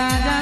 da da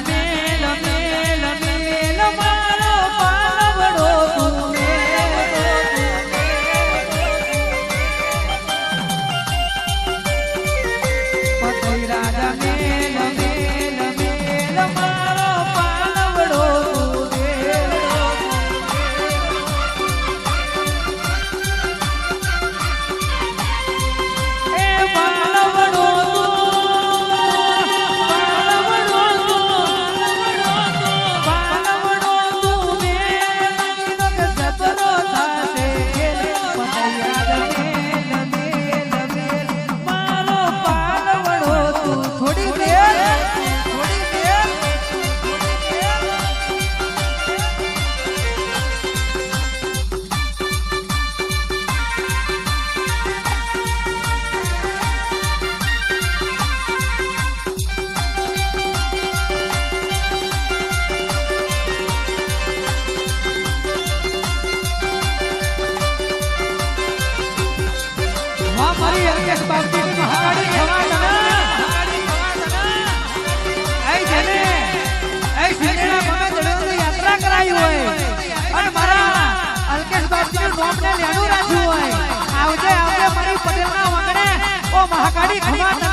ઓ મહાકાળી ખમા તને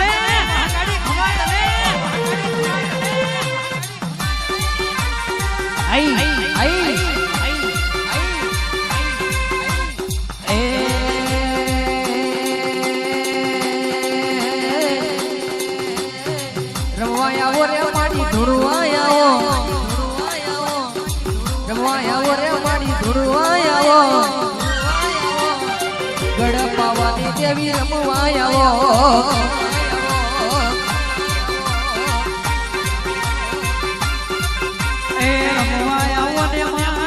મહાકાળી ખમા તને દેવી રમવાયો એ રમવાયો ને માં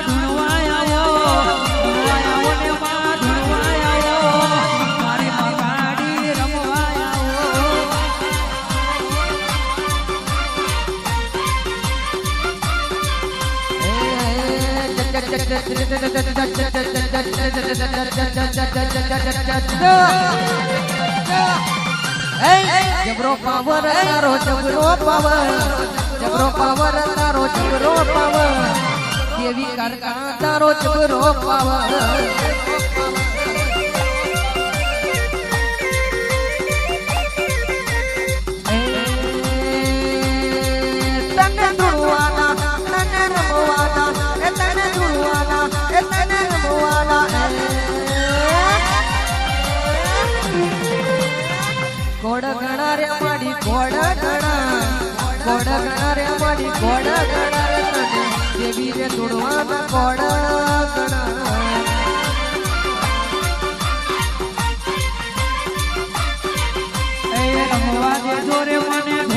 જબરો પાવર તારો, જબરો પાવર જબરો પાવર તારો, જબરો પાવર. દેવી કારકા તારો, જબરો પાવર. ઘોડ ગણા રે મારી ઘોડ ગણા ઘોડ ગણા રે મારી ઘોડ ગણા રે તને મને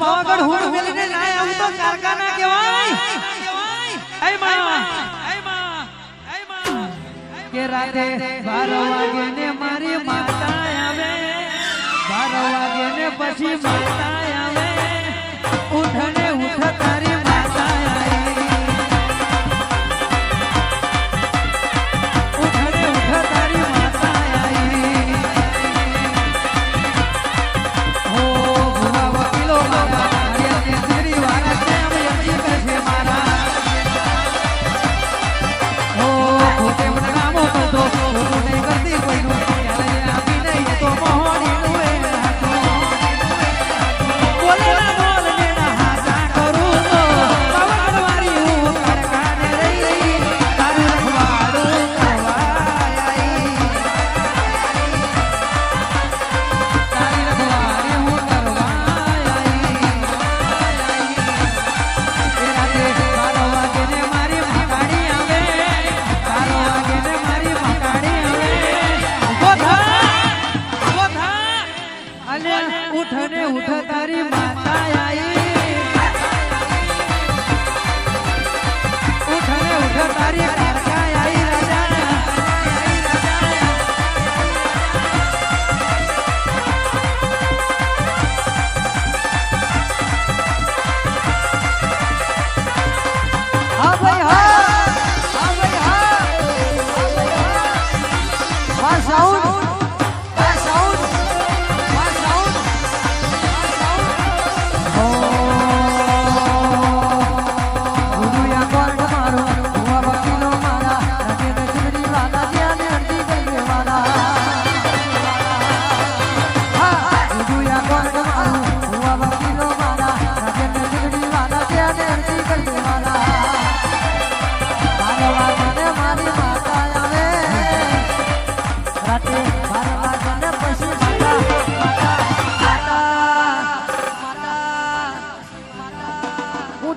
પાવાગઢ હુડ મેલીને ના આવું તો કારખાના કહેવાય. એ માં કે રાતે 12 વાગે ને મારી માતા આવે. 12 વાગે ને પછી માતા આવે. ઉઠને ઉઠ તારી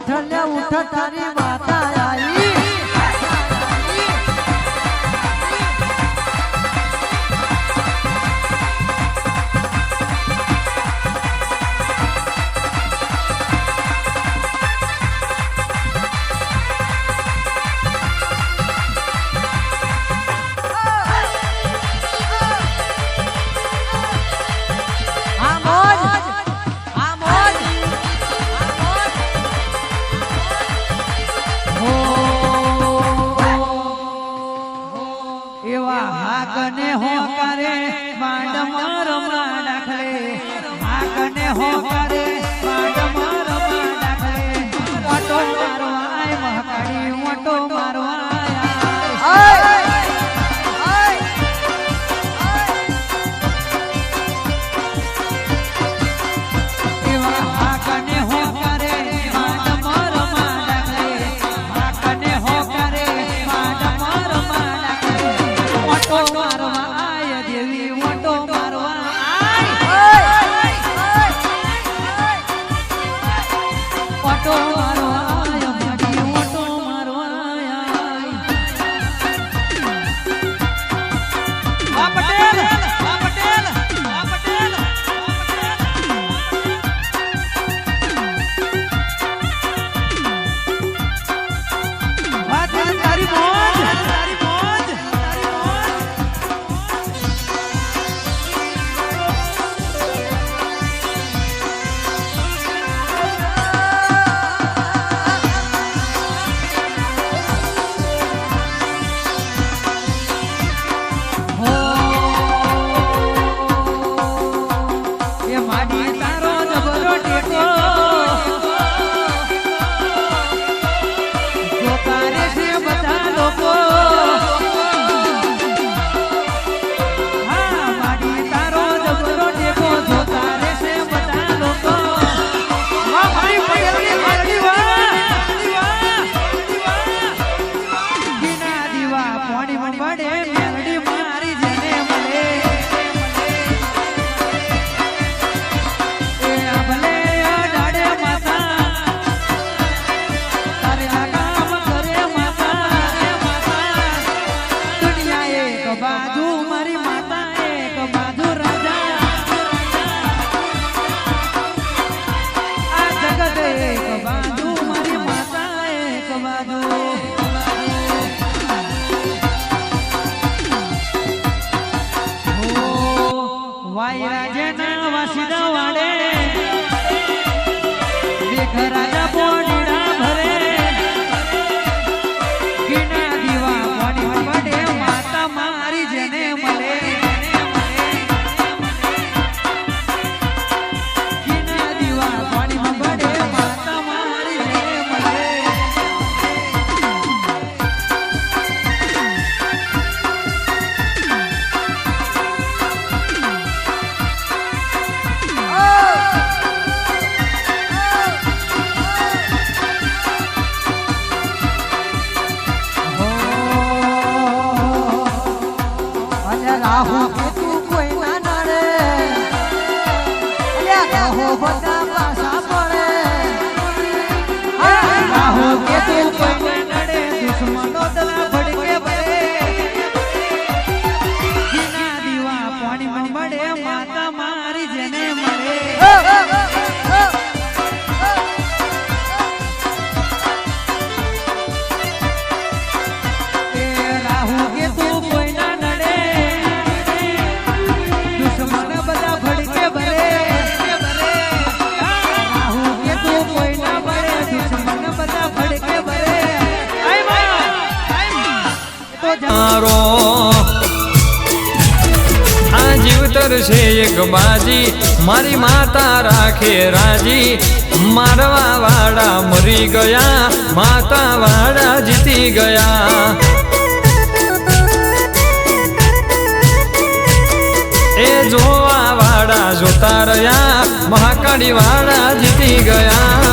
ઉઠલે ઉઠ તારી માતા આવી பாடி பாடி મળે માતા મારી જેને મળે રાહુ કેતુ કોઈના નડે? દુશ્મન બધા ભડકે ભરે. રાહુ કેતુ કોઈના મળે દુશ્મન બધા ભડકે ભરે. તો છે એક બાજી. મારી માતા રાખે રાજી. મારવા વાળા મરી ગયા. માતા વાળા જીતી ગયા. એ જોવા વાળા જોતા રહ્યા. મહાકાળી વાળા જીતી ગયા.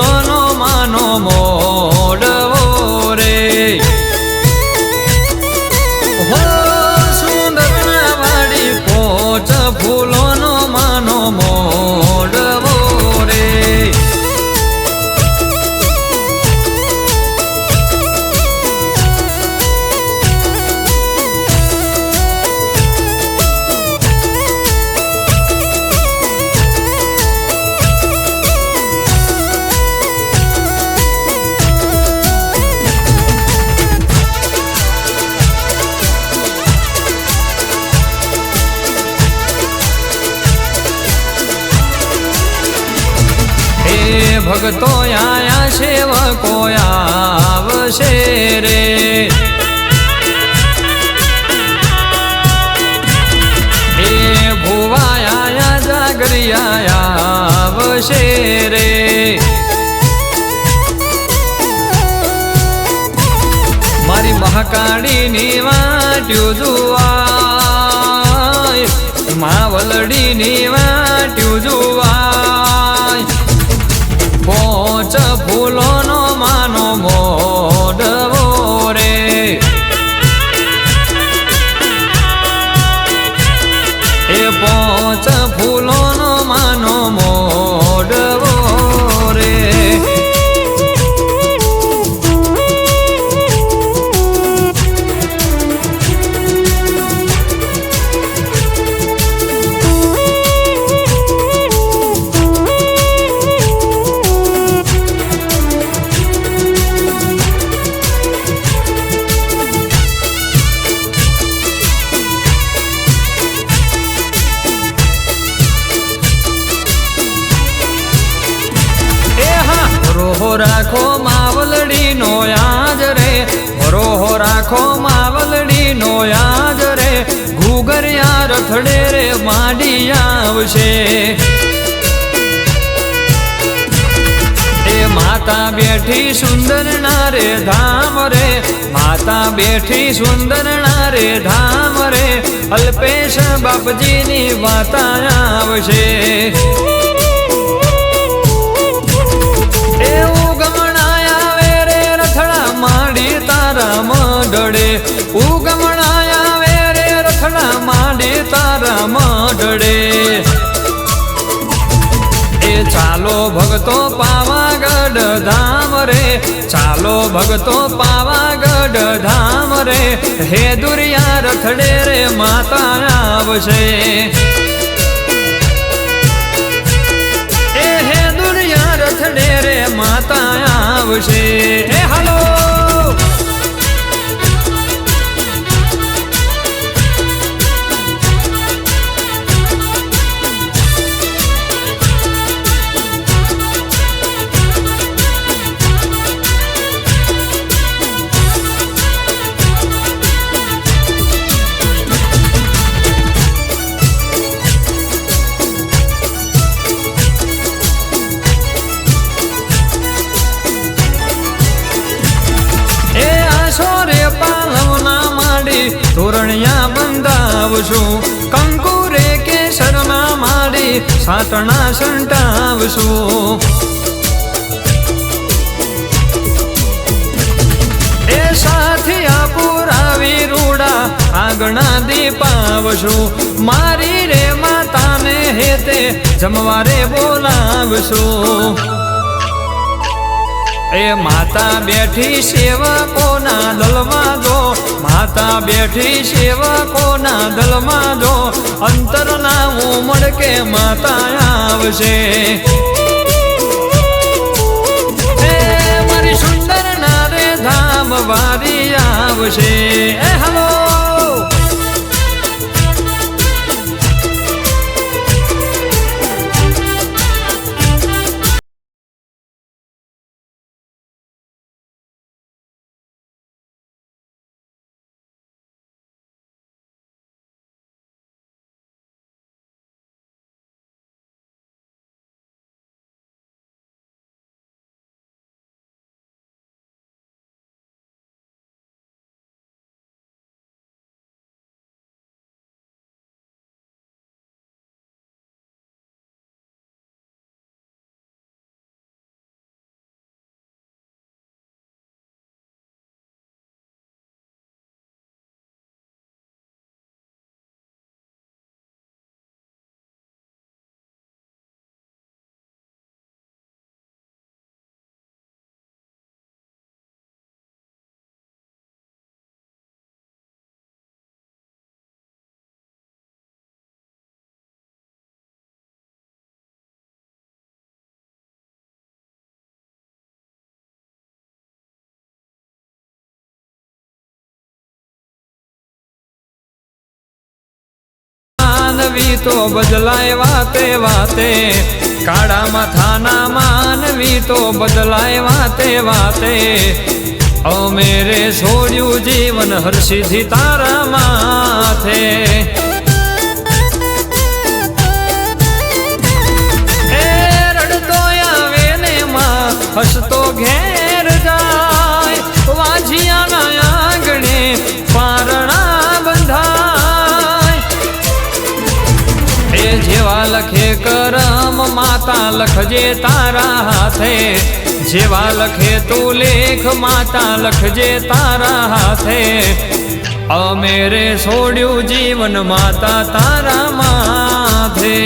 ફૂલોનો માનો મોડવો આવશે રે. હે ભુવાયા જાગરિયા આવશે રે. મારી મહાકાળીની વાટ્યું બેઠી સુંદર રે ધામ રે, અલ્પેશ બાપજીની વાતા આવશે. એવું ગમણાયા રે, રથડા માંડી તારા મડડે ઉગમણાયા રે, રથડા માંડી તારા મડડે એ ચાલો ભગતો પાવાગઢ ધામ રે ચાલો ભગતો પાવાગઢ ધામ રે, હે દુરિયા રથડે રે માતા આવશે. એ હે દુરિયા રથડે રે માતા આવશે. એ હાલો સાટણા સંટાવશું. એ સાથિયા પુરાવી રૂડા આગણા દીપાવશું. મારી રે માતાને હેતે જમવારે બોલાવશું. એ માતા બેઠી સેવકોના દલમાં જો માતા બેઠી સેવકોના દલમાં જો અંતરના ઉમળ કે માતા આવશે? મારી સુંદર ના રે ધામ વારી આવશે. હલો! માનવી તો બદલાય વાતે વાતે. કાળા માથાના માનવી તો બદલાય વાતે વાતે. અમે રે છોડ્યું જીવન હર્ષિથી તારા માથે. હસતો ઘેર જાય. વાજિયાના આંગણે જેવા લખે કરમ માતા લખજે તારા હાથે. જેવા લખે તું લેખ માતા લખજે તારા હાથે. અમે રે છોડ્યું જીવન માતા તારા માથે.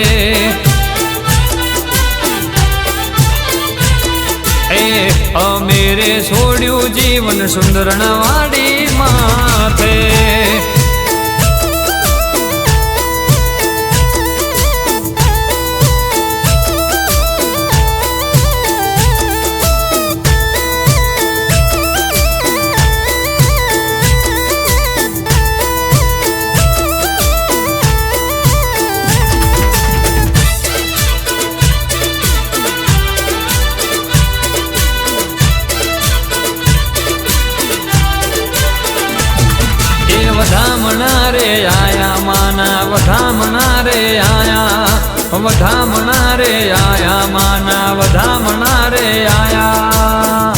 એ અમે રે છોડ્યું જીવન સુંદરણા વાડી રે આયા માના વધામણા રે આયા વધામણા રે આયા માના વધામણા રે આયા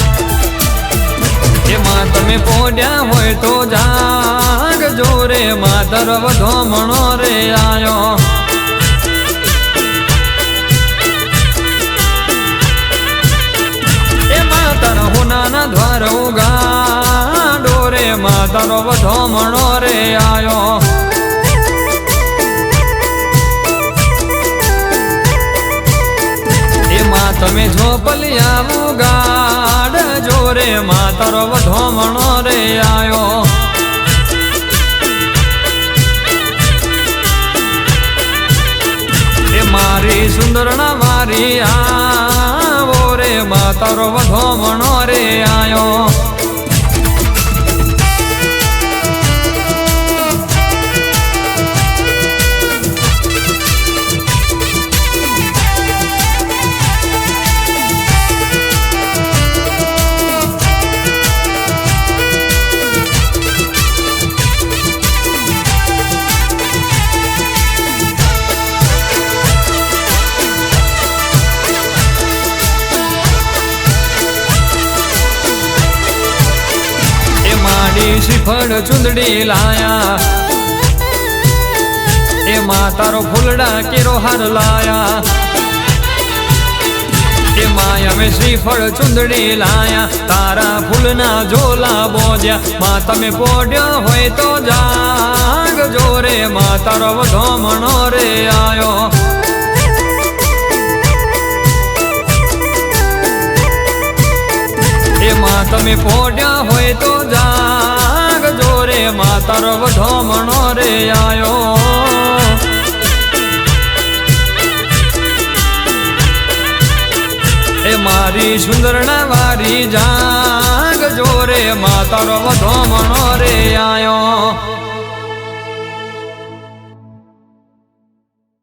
એમાં તમે પોડ્યા હોય તો જાગ જોરે માતર વધોમણો રે આયો એ માતર હુનાના દ્વાર ઉગા રે માતરો વધોમણો રે આયો. એમાં તમે ઝોપલિયાનું ગાડ જો રે માં તારો બધો મણો રે આયો. મારી સુંદરના મારી આવો રે માતારો વધોમણો રે આયો. શ્રીફળ ચુંદડી લાયા. એ માતારો ફૂલડા કેરો હાર લાયા. એ માય અમે શ્રીફળ ચુંદડી લાયા. તારા ફૂલના ઝોલા બોજ્યા. માં તમે પોડ્યો હોય તો જાગ જોરે વધો મણો રે આયો. એમાં તમે પોડ્યા હોય તો જોરે માતારો વધોમણો રે આયો. એ મારી સુંદરના વારી જાગ જોરે તરવ વધોમણો રે